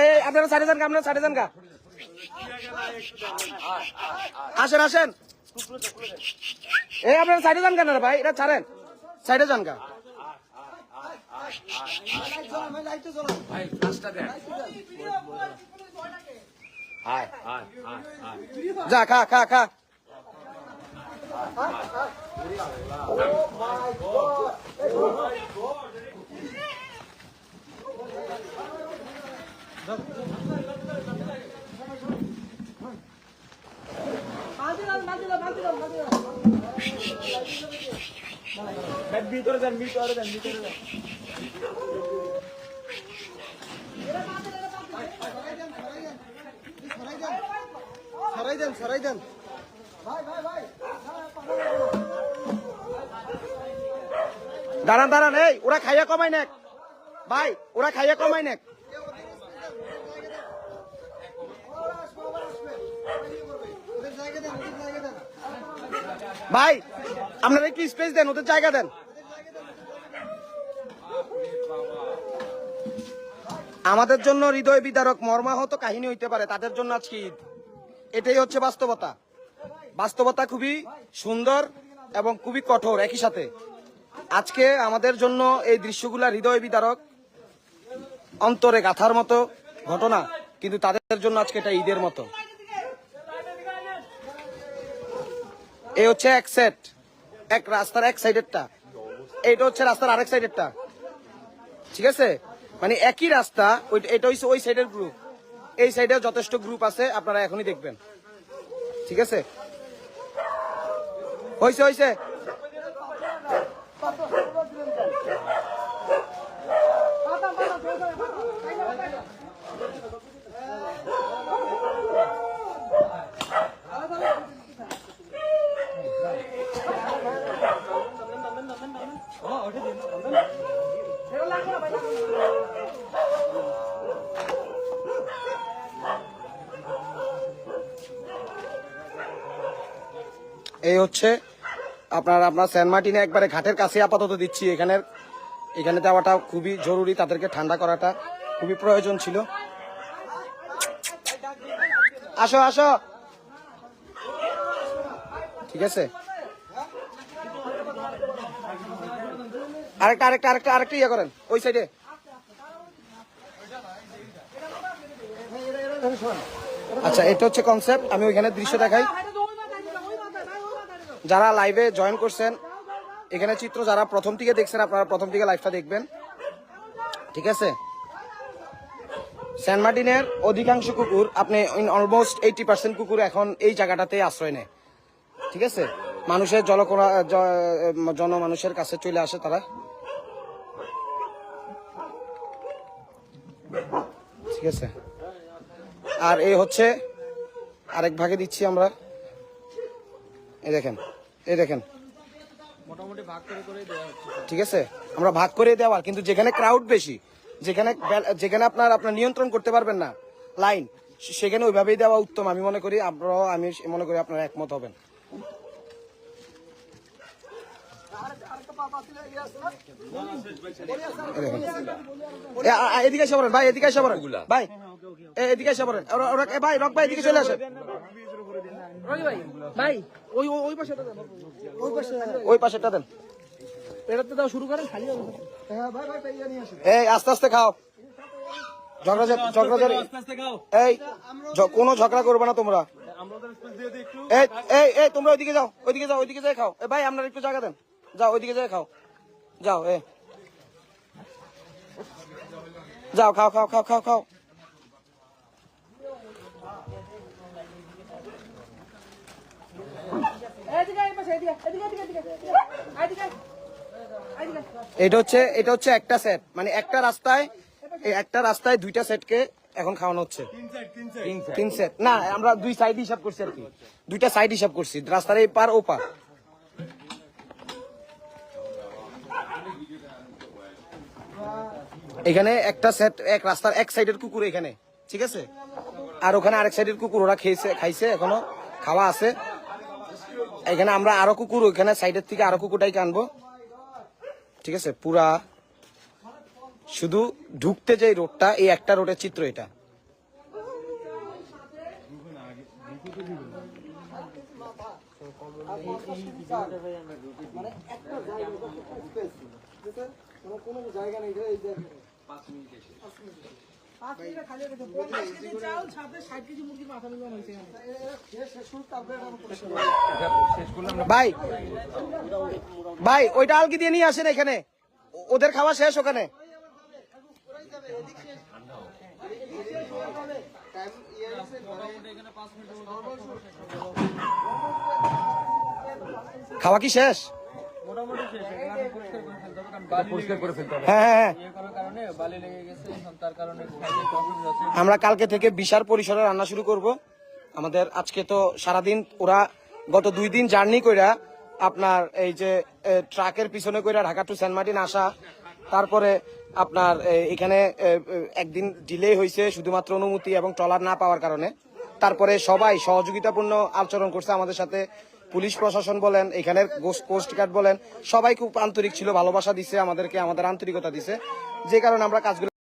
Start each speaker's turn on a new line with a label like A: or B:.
A: এই আপনারা সাইডে যান আপনারা সাইডে যান গা। আসেন আসেন। এই আপনারা সাইডে যান কেন ভাই এটা ছাড়েন। সাইডে যান গা। যা খা খা খা। সরাই দেন সরাই দেন দাঁড়ান দাঁড়ান, এই, ওরা খাইয়া কমাই নেক। ভাই, ওরা খাইয়া কমাই নেক। ভাই, আপনারা একটু স্পেস দেন, ওদের জায়গা দেন। আমাদের জন্য হৃদয় বিদারক মর্মাহত কাহিনী হইতে পারে, তাদের জন্য আজকে ঈদ। এটাই হচ্ছে বাস্তবতা। বাস্তবতা খুবই সুন্দর এবং খুবই কঠোর, একই সাথে। আজকে আমাদের জন্য এই দৃশ্যগুলা হৃদয় বিদারক, অন্তরে গাথার মতো ঘটনা, কিন্তু তাদের জন্য আজকে এটা ঈদের মতো। এই হচ্ছে এক সেট এক রাস্তার এক সাইডেরটা এইটা হচ্ছে রাস্তার আরেক সাইডেরটা ঠিক আছে? মানে একই রাস্তা এটা হচ্ছে ওই সাইডের গ্রুপ এই সাইডে যথেষ্ট গ্রুপ আছে, আপনারা এখনই দেখবেন। ঠিক আছে? হয়েছে হয়েছে এই হচ্ছে আপনার আপনার সেন্ট মার্টিনে একবারে ঘাটের কাছে আপাতত দিচ্ছি এখানের, এখানে দেওয়াটা খুবই জরুরি, তাদেরকে ঠান্ডা করাটা খুবই প্রয়োজন ছিল। আসো আসো। ঠিক আছে? আরেকটা আরেকটা আরেকটা আরেকটা ইয়ে করেন, ওই সাইডে আচ্ছা এটা হচ্ছে কনসেপ্ট আমি ওইখানে দৃশ্য দেখাই। যারা লাইভে জয়েন করছেন, এখানে চিত্র যারা প্রথম থেকে দেখছেন, আপনারা প্রথম থেকে লাইভটা দেখবেন। ঠিক আছে? সেন্ট মার্টিনের অধিকাংশ কুকুর, আপনি অলমোস্ট এইটি পার্সেন্ট কুকুর এখন এই জায়গাটাতে আশ্রয় নেয়। ঠিক আছে? মানুষের জলকরা জ- জনমানুষের কাছে চলে আসে তারা। ঠিক আছে? আর এই হচ্ছে আরেক ভাগে দিচ্ছি আমরা। এই দেখেন এই দেখেন। ঠিক আছে? আমরা ভাগ করে দেওয়ার কিন্তু যেখানে ক্রাউড বেশি যেখানে যেখানে আপনার আপনার নিয়ন্ত্রণ করতে পারবেন না লাইন সেখানে ওইভাবেই দেওয়া উত্তম। আমি মনে করি আপনারাও আমি মনে করি আপনারা একমত হবেন এই দেখেন। এ, আ- আ- এদিকে এসে পড়েন ভাই এদিকে এসে পড়েন ভাই। এদিকে এসে পড়েন। ওরা- ওরা- ভাই রক ভাই এদিকে চলে আসেন।
B: ভাই ওই ওই- ওই পাশে
A: ওই পাশেটা দেন।
B: এটাতে দাও শুরু করেন খালি
A: এই আস্তে আস্তে খাও। এই ঝ- কোনো ঝগড়া করবে না তোমরা। এই এই এই তোমরা ওইদিকে যাও ওইদিকে যাও ওইদিকে যাই খাও। এ ভাই আপনারা একটু জায়গা দেন। যাও ওইদিকে যাই খাও। যাও এ। যাও খাও খাও খাও খাও খাও। এটা হচ্ছে এটা হচ্ছে একটা সেট মানে একটা রাস্তায় এই একটা রাস্তায় দুইটা সেটকে এখন খাওয়ানো হচ্ছে। তিন সেট না আমরা দুই সাইড হিসাব করছি আর কি। দুইটা সাইড হিসাব করছি রাস্তার এই পার ও পার। এখানে একটা সেট এক রাস্তার এক সাইডের কুকুর এখানে, ঠিক আছে? আর ওখানে আরেক সাইডের কুকুর ওরা খেয়েছে, খাইছে, এখনও খাওয়া আছে। এখানে আমরা আরও কুকুর, ওইখানে সাইডের থেকে আরও কুকুরটাই আনব ঠিক আছে? পুরা শুধু ঢুকতে যে রোডটা এই একটা রোডের চিত্র এটা।
B: পাঁচ মিনিটে খালি পঞ্চাশ কেজি চাল সাথে ষাট কেজি মুরগির মাথা মিলানো হয়েছে
A: ভাই ভাই ওইটা আলগি দিয়ে নিয়ে আসেন এখানে। ওদের খাওয়া শেষ ওখানে। খাওয়া কি শেষ? হ্যাঁ হ্যাঁ হ্যাঁ
C: করার কারণে বালি লেগে গেছে এখন তার কারণে খাইতে প্রবলেম হচ্ছে
A: আমরা কালকে থেকে বিশাল পরিসরে রান্না শুরু করব। আমাদের আজকে তো সারাদিন ওরা গত দুই দিন জার্নি কইরা আপনার এই যে ট্রাকের পিছনে কইরা ঢাকা টু সেন্ট মার্টিন আসা তারপরে আপনার এখানে একদিন ডিলে হয়েছে শুধুমাত্র অনুমতি এবং ট্রলার না পাওয়ার কারণে। তারপরে সবাই সহযোগিতাপূর্ণ আচরণ করছে আমাদের সাথে। পুলিশ প্রশাসন বলেন এখানের কোস্ট গার্ড বলেন, সবাই খুব আন্তরিক ছিল, ভালোবাসা দিছে আমাদেরকে, আমাদের আন্তরিকতা দিছে। যে কারণে আমরা কাজগুলো